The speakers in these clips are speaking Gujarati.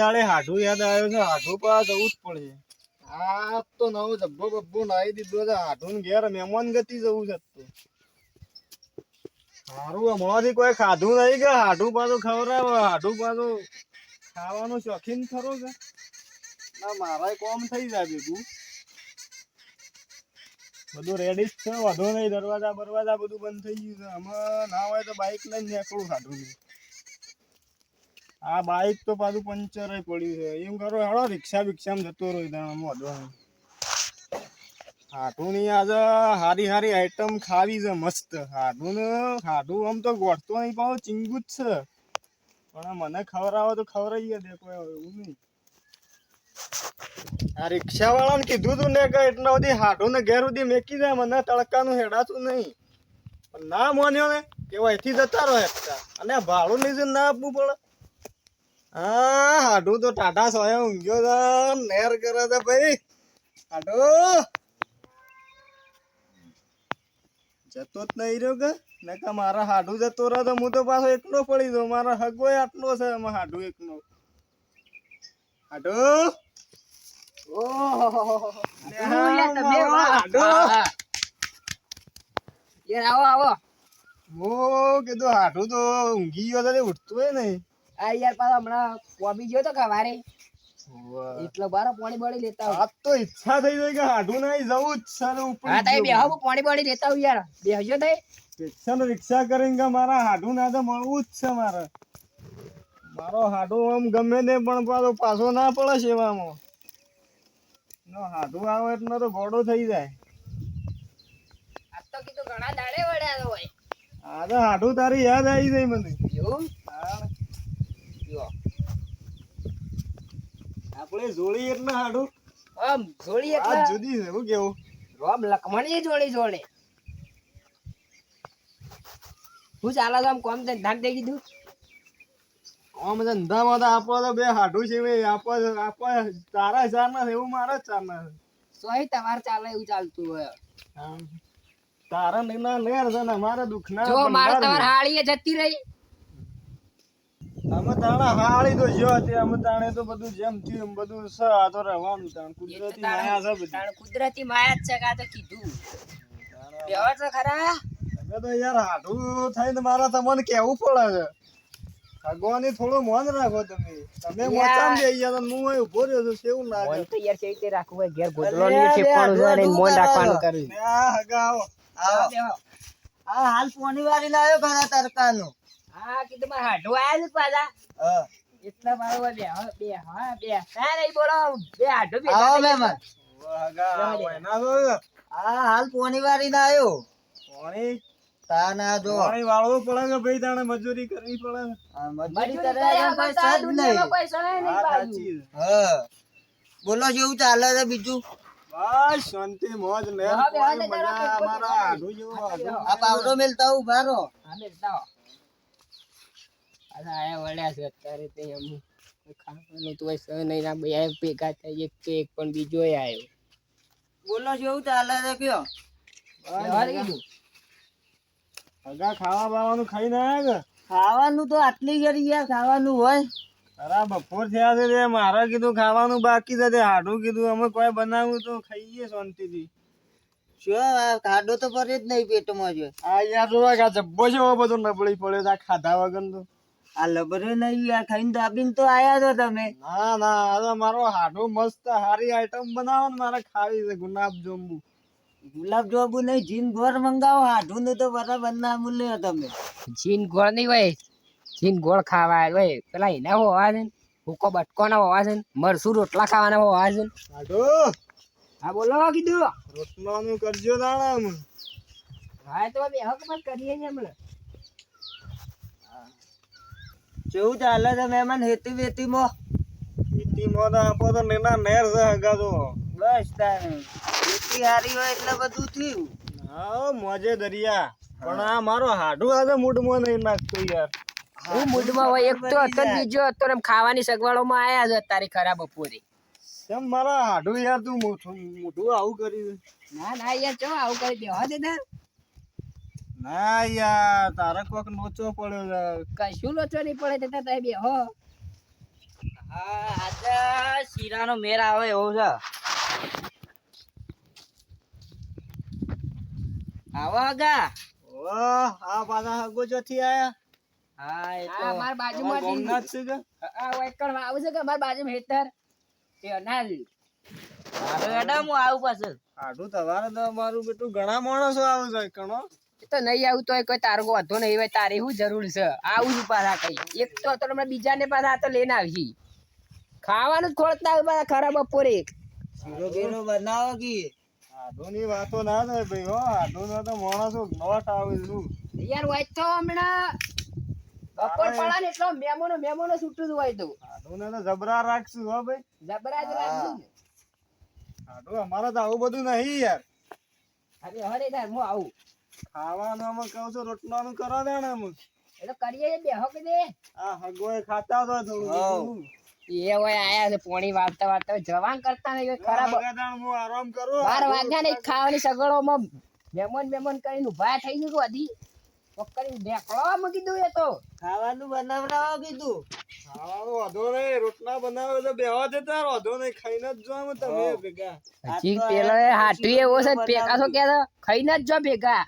દાડે હાઠું યાદ આવ્યો છે હાઠું પર જવું જ પડે. આ તો નવો જબ્બો બબ્બો નાઈ દીધો છે હાઠું ઘેર મહેમાન ગતિ જવું છે તો. સારું હમણાંથી કોઈ ખાધું નહીં કે હાઠું પાછું ખવડાવે હાઠું પાછું ખાવાનું શોખીન ખરો છે ના મારા કોમ થઈ જાય ભેગું બધું રેડી જ છે વધુ નહીં દરવાજા બરવાજા બધું બંધ થઈ ગયું છે. આમાં ના હોય તો બાઇક લઈને નીકળું નહીં આ બાઇક તો પાછું પંચર પડ્યું છે. એમ કરો હેડો, રિક્ષા બિક્ષામાં જતો રહ્યો ત્યાં આમ વધુ નહીં હાટું ની આજે હારી હારી આઈટમ ખાવી છે, મસ્ત. હાટું ને, હાટું આમ તો ગોઠતો નહીં, પાછો ચીંગુ જ છે. પણ મને ખવડાવો તો ખવડાવીએ દે કોઈ એવું નહીં. આ રિક્ષા વાળાને કીધું તું ને કે એટલા બધી હાટું ને ઘેર સુધી મેકી દે, મને તડકાનું હેડાતું નહીં. પણ ના માન્યો ને, કે અહીંથી જતા રહો એકતા અને ભાડું લીધું ના આપવું પડે. હા હાડું તો ટાટા સોયા ઊંઘ્યો તો નેર કરે છે ભાઈ. હાડું. જતો જ નહીં રહ્યો કે? નકા મારા હાડું જતો રહ્યો તો હું તો પાછો એકલો પડી દઉં મારા હગોય આટલો છે એમાં હાડું એકલો. હાડુ. ઓહો. હાડું. યાર આવો આવો. હું કીધું હાડું તો ઊંઘી ગયો તે ઉઠતું નહીં. આ યાર પાછો હમણાં કોબી ગયો તો કવારે એટલો બારો પાણી બોડી લેતા. આજ તો ઈચ્છા થઈ ગઈ કે હાડું નહીં જવું જ સર ઉપર હા ગયો. બેહો પાણી બોડી લેતા આવું યાર. બેહજો તઈ રિક્ષા રિક્ષા કરીને કે મારા હાડું ના તો મળવું જ છે મારે. મારો હાડું આમ ગમે તે પણ પાછો પાછો ના પડે સેવામાં. નો હાડું આવે એટલે તો ઘોડો થઈ જાય. આજ તો કીધું ઘણા દાડે વળ્યા હોય. આ તો હાડું તારી યાદ આવી જાય મને. એવું હા. જો આપણે જોડી એટલે હાડું. આમ જોડી આ જુદી છે હું કેવું? રોમ લખમણી જોડી જોડે. હું ચાલે તો આમ કોમ ધંધા થઈ કીધું આમ ધંધામાં તો આપો તો બે હાડું છે ભાઈ. આપો આપો તારા ચાર ના એવું મારા ચાર ના સોય તમારે ચાલે એવું ચાલતું હોય. તારા નૈના નેર છે ને અમારા દુઃખના જો મારા તમાર હાળીએ જતી રહી. અમે તાણા હાળી તો જો હતી અમે તાણે તો બધું જેમ થયું એમ બધું છે આ તો રહેવાનું તાણ કુદરતી માયા છે બધી. તાણે કુદરતી માયા જ છે કા તો કીધું. બેહો તો ખરા. તમે તો યાર હાડું થઈને મારા તમને કેવું પડે છે. ભગવાનની થોડું મન રાખો તમે. તમે મોચામ જઈ ગયા તો હું અહીં ઊભો રહ્યો છું કેવું લાગે? મોન તો યાર કેવી રીતે રાખવું હોય? ઘેર અરે ગોદડો ની છે અને આટલું મોન રાખવાનું કર્યું ને આ હગા આવો. આવો. આ હાલ પોની વાળી લાવ્યો ઘણા તડકાનું હા કીધું મારે હાડું આયા છે પાછા. હા. એટલા મારો બે બે હા બે. ના નહીં બોલો બે હાડું બે આવો મહેમાન. ઓ હગા આવો એના તો આ હાલ પોની વાળી લાવ્યો પાણી? તા ના જો. પાણી વાળવું પડે કે ભાઈ તાણે મજૂરી કરવી પડે? મજૂરી કરે જ નહીં. હા બોલો કેવું ચાલે છે બીજું? બસ શાંતિ મોજ ને મજા અમારા જેવું આ પાવડો મેલતા ઊભા રહો. હા હો. પાછા આયા વળ્યા છે અત્યારે તે એમ. ખાવાનું તો હોય નહીં ના બે ભેગા થઈ એક તો એક પણ બીજો આવ્યો બોલો કેવું ચાલે છે કયો? ખાવા બાવાનું કે ખાવાનું તો આટલી ગરી યાર ખાવાનું હોય. તારા બપોર થયા છે મારે કીધું ખાવાનું બાકી છે તે હાડું કીધું અમે કોઈ બનાવ્યું તો ખાઈએ શાંતિથી. શું ખાડો તો પડે જ નહીં પેટમાં જો. આ યાર જોવા કે જબ્બો છે બધો નબળી પડ્યો આ ખાધા વગર તો આ લબરે નહીં યાર ખાઈને દાબીને તો આયા છો તમે. ના ના આ મારો હાડો મસ્ત હારી આઈટમ બનાવો ને મારે ખાવી છે ગુલાબ જાંબુ. ગુલાબ જાંબુ નહીં જીન ગોળ મંગાવો હાડું નું તો બરાબર ના મૂલ્ય તમે. જીન ગોળ નહીં હોય જીન ગોળ ખાવા હોય પેલા એના હોવા છે ને ભૂકો બટકોના હોવા છે ને મરસું રોટલા ખાવાના હોવા છે ને. હાડું હા બોલો કીધું. રોટલાનું કરજો દાણા હા તો બે હક પણ કરીએ છીએ હમણાં. કેવું ચાલે છે મહેમાન હેતી વેતી માં ખેતીમાં તો આપો તો નેના નેર છે હગા તો. બસ તારે ખેતી હારી હોય એટલે બધું થયું. હા મોજે દરિયા. પણ આ મારો હાડું આજે મૂડમાં નહીં નાખતું યાર. હું મૂડમાં હોય એક તો હતો બીજો હતો એમ ખાવાની સગવડોમાં આયા છે અત્યારે ખરાબ બપોરે. કેમ મારા હાડું યાર તું મોટું આવું કરી ના ના યાર ચો આવું કરી દેવા દે તાર ના યાર તારે કોક નોચો પડ્યો છે કશું લોચો નહીં પડે તે તાર બે હો હા આજે શીરાનો મેર આવે એવો છે. આવો આગા. ઓ આ પાછા હગો ચોથી આયા? હા એ તો. આ અમારા બાજુમાં તમારા ગામના જ છે કે? આ વાયકણ આવું છે કે અમારા બાજુમાં હેતર? તે અનાજ અરે હેડા હું આવું પાછળ આડું તમારે તો મારું બેટું ઘણા માણસો આવે છે કણો. તો નહીં આવું તો કોઈ તારો વાંધો નહીં હોય તારે શું જરૂર છે? આવું છું પાછા કઈ એક તો તમે બીજાને પાછા તો લઈને આવી ખાવાનું જ ખોળતા હોય પાછા ખરા બપોરે. શીરો બીરો બનાવો કી? આધુની વાતો ના થાય ભાઈ હો. આધુના તો માણસો નોટ આવે છું. યાર હોય તો હમણાં બપોર પડા ને એટલો મેમોનો મેમોનો છૂટું જ હોય તો. આધુને તો જબરા રાખશું હો ભાઈ. જબરા જ અમારે તો આવું બધું નહીં યાર. અરે હરે તાર હું આવું. ખાવાનું અમે કહું છું રોટલાનું કરો ને અમે એ તો કરીએ બેહો કે દે આ હગો એ ખાતા તો થોડું એ હોય આયા છે પોણી વાળતા વાળતા. જવાન કરતા ને ખરાબ હું આરામ કરું બાર વાગ્યા ને ખાવાની સગવડોમાં મહેમાન મહેમાન કરીને ઊભા થઈ ગયું અધી પકડી ઢેકળવા મૂકી દઉં એ તો. ખાવાનું બનાવડાવો કીધું. ખાવાનું વાંધો નહીં રોટલા બનાવે તો બેહવા જતા વાંધો નહીં ખાઈને જ જો તમે. ભેગા. હજી પેલો હાટવી એવો છે પેકાસો કે ખાઈને જ જો ભેગા.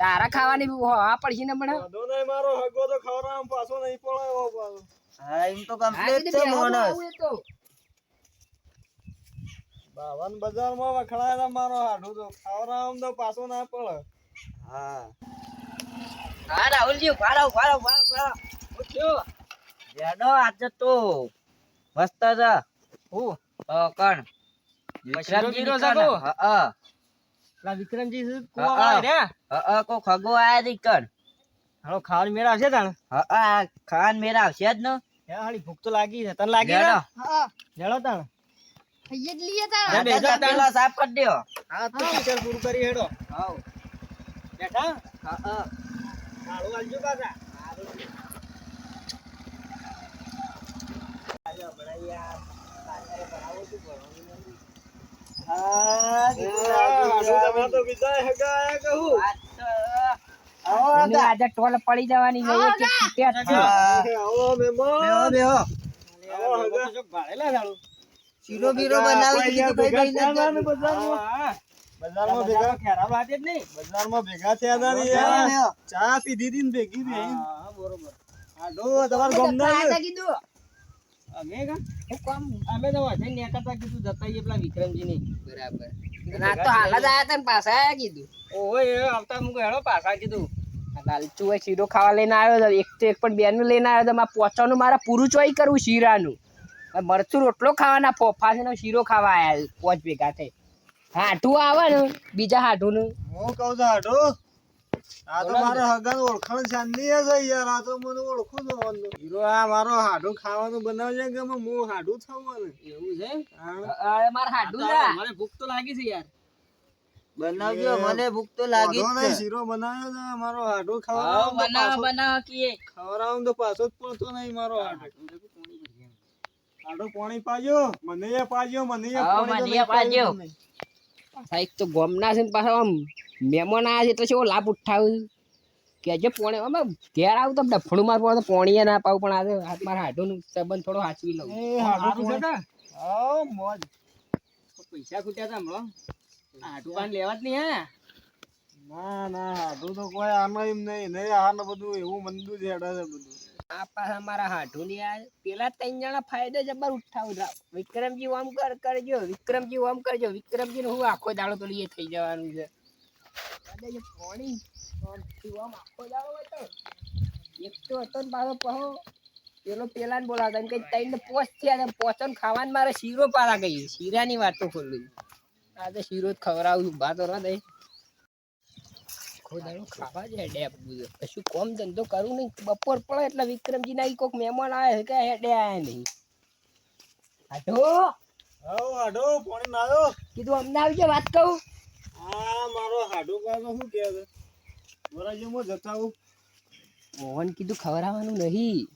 તારા ખાવાની હા પડશે ને હમણાં. વાંધો નહીં મારો હગો તો ખવડાવવામાં પાછો નહીં પડાયો પાછો. હા એમ તો કમ્પ્લીટ છે તો. બાવન બજારમાં વખણાય છે મારો હાડું તો ખવડાવવામાં તો પાછો ના પડે હા. હા રાહુલજી ઊભા રહો, ઊભા રહો. ઉઠ્યો. રેડો આજે તો મસ્ત છે. હું તો કણ? શીરો ની છે હા. પેલા વિક્રમજી કુવા વાળા રે? હા કો ખગો આયા દી કણ? હાલો ખાન મેરા આવશે તણ? હા ખાન મેરા આવશે જ ન. હે હાલી ભૂખ તો લાગી છે. તને લાગી ને હા. જળો તણ. ખાઈએ જ લીએ તણ. બે બેસો પેલા સાફ કરી દ્યો. હા તો ટીચર પૂરું કરી હેડો. હાવ. બેઠા? હા હા. હાલો આલજો બાજા હાલો. તો બીજા હગા આયા કહું આવો એની આજે ટોલ પડી જવાની શીરો બીરો બનાવી બજારમાં ભેગા થયા. ચા પીધી હતી ને ભેગી બરોબર. ગમના કીધું. અમે કા? હું કામ? અમે તો વાજે નેકરતા કીધું જતા આઈએ પેલા વિક્રમજી ને બરાબર ના તો હાલ જ આયા તા ને પાછા આયા કીધું. એ આવતા મુકો હેડો પાછા કીધું. લાલચુ હોય શીરો ખાવા લઈને આવ્યો તો એક તો એક પણ બેનું લઈને આવ્યો તો મારે પહોંચવાનું મારા પૂરું ચોઈ કરવું શીરાનું. મરચું રોટલો ખાવાના ફોફા છે ને શીરો ખાવા આવ્યા પોચ ભેગા થઈ. હાઠું આવે ને બીજા હાઠું નું હું કહું છું હાડો આ તો મારો હગાનો ઓળખાણ શાંતિ છે યાર. આ તો મને ઓળખું છું હીરો આ મારો હાડું ખાવાનું બનાવજે કે હું હાડું થવાનું? એવું છે? હા. મારે હાઠું ના મને ભૂખ તો લાગી છે યાર. બનાવજો મને ભૂખ તો લાગી વાંધો જ નહીં, છે. શીરો બનાવ્યો છે. મારો હાડું હાવ, ખાવાનું બનાવો બનાવો કીએ. ખવડાવવાનું તો પાછો જ પડતો નહીં મારો હાડો. હાડો પાણી પાજો. મને એ પાજો મને એ પાણી પાજો. તો ગોમના છે ને પાછા આમ મહેમાન આવ્યા છે એટલે શું લાભ ઉઠાવું? જે પોણે અમે ઘેર આવું તો ડફણું માર પડે પોણીએ ના પાવું પણ આજે હાથ મારા હાડું સંબંધ થોડો હાચવી લઉં. મોજ. પૈસા ખૂટ્યા હતા હમણાં? હાડું પાન લેવા જ નહીં હે? ના ના હાડું તો કોઈ આમાં એમ નહીં. નહીં આને બધું એવું મંદું છે હેડે છે બધું. આ પાછા મારા હાડું ની આ પેલા ત્રણ જણા ફાયદો જબર ઉઠાવું વિક્રમજી ઓમ કર કરજો વિક્રમજી ઓમ કરજો. વિક્રમજી નું હું આખો દાડો તો લઈએ થઈ જવાનું છે. અરે જે પોણી તો. એક તો હતો ને પાછો પાછો પેલો પેલા ને બોલાવતા ને કઈ ત્રણ ને પોચ થયા ને પોચો ને ખાવાનું મારે શીરો પાડા ગઈ. શીરાની વાતો ખોલી. આ શીરો જ ખવડાવું ઊભા તો ના. દઈ ખાવા જ હેડે આપવું કશું કોમ ધંધો કરું નહીં. બપોર પડે એટલે વિક્રમજી ના કોઈક મહેમાન આવે છે કે હેડે આયા નહીં. હાવ, હાડો પાણી આવ્યો કીધું અમને આવજો વાત કહું. આ મારો હાડું કાકો શું કહે છે? વરાજી હું જતા આવું. મોહન કીધું ખવડાવવાનું નહીં.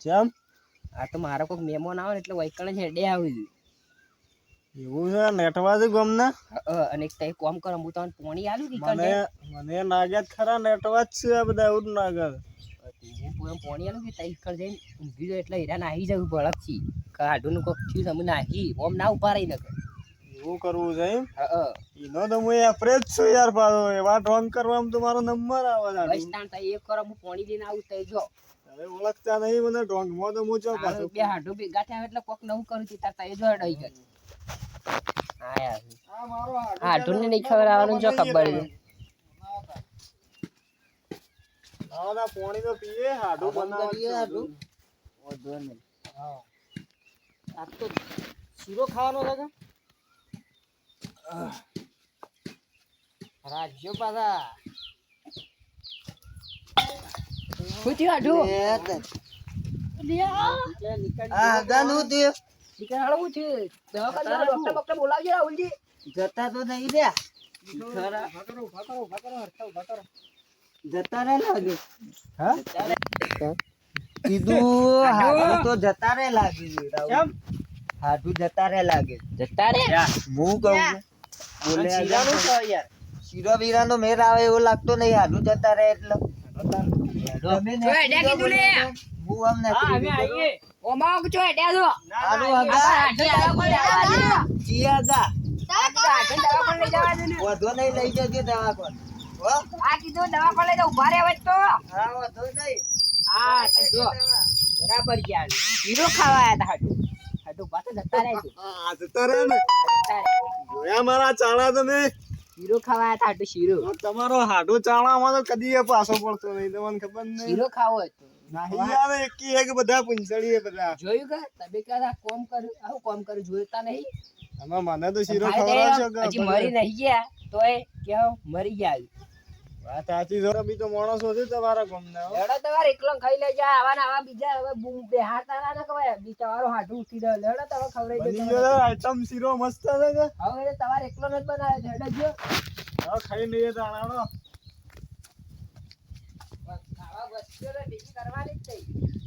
ચમ? આ તો મારો કોઈક મહેમાન આવે ને એટલે વૈકણ જ હેડે આવી એવું છે નેટવા છે ગમના? અને તઈ કોમ કરો હું તમને પોણી આલું કે મને મને નાગ્યા ખરા નેટવા જ છે આ બધા એવું જ હું પૂરા પોણી આલું કે તઈ કર જઈને ઊંઘી જાય એટલે હીરા નાહી જવું ભળકથી કાઢું હાડુનું કોક થયું છે નાખી ઓમ ના ઊભા રહી નકર એવું કરવું છે એમ? ઈનો તો હું એફરેજ છું યાર પાછો. એવા ઢોંગ કરવામાં તો મારો નંબર આવે છે બસ હાડું. તાણ તઈ એક કરો હું પોણી લઈને આવું તઈ જો. હવે ઓળખતા નહીં મને ઢોંગમાં તો હું ચો પાછો. બે હાડું એટલે કોક નવું કરું છું તાર તઈ જો હા યાર આ મારો હાડું હાડું ને નહીં ખબર આવવાનું જો ખબર છે. આવો ના પોણી તો પીએ હાડું બનાવવાનું હા. આ તો શીરો ખાવાનો છે રાજ્યો પાછા. શું થયું આઢું? આ ગાનું તે નીકળ હાલો શું થયું? દવાખાને જરા ડોક્ટર બોક્ટર રાહુલજી. જતા તો નહીં રહ્યા. જતા રે લાગે હા? કીધું હાડું તો જતા રે લાગે હાડું જતા રે લાગે જતા રે હું કહું? છું. બોલે શીરાનું છે યાર શીરો બીરાનો મેર આવે એવો લાગતો નહીં હાડું જતા રહે એટલે તમે જો હેડ્યા કીધું લે. હું આમ નથી કીધું. ઓમાં આવો કે છો હેડ્યા છો? હારું આ હગા. હાડું દવાખાને જવા દે. જીયા જા. આ હાડું દવાખાને લઈ જવા દે ને. વધુ નહીં લઈ જજે દવાખાને. હો? આ કીધું દવાખાને લઈ જાઓ, ઊભા રહેવા જ તો હા, વધુ નહીં. હા તો જો બરાબર ગયા શીરો ખાવા આયા તા પાછા જતા રહેજો. આ જતા રહે ને. જોયા મારા ચાળા તમે? શીરો ખાવા આયા તા શીરો. તમારો હાડું ચાળામાં તો કદી પાછો પડતો નહીં તમને ખબર નહીં? શીરો ખાવો હતો નહીં આવે એકી એક બધા પૂંછડી બધા. જોયું કે? તમે ક્યાં કોમ કર્યું? આવું કોમ કર્યું? જોતા નહીં? તમે મને તો શીરો ખવડાવશો હજી મરી નહીં ગયા. તોય કેવો મરી ગયા. વાત સાચી બી તો માણસો છે તમારા ગમ હો. લેડો તમારે એકલો ખાઈ લેજો. આવા ને આવા બીજા હવે બૂમ બેહારતા ના ને બિચારો હાડું ઉઠી રહ્યો લેડો તમે ખવડાવી બની ગયો આઈટમ શીરો મસ્ત છે કે? હવે તમારે એકલો નથી બનાવ્યો છે. હેડો જો હવે ખાઈ લઈએ તાણાનો ખાવા વસ્તુ બીજી કરવાની જ નહીં.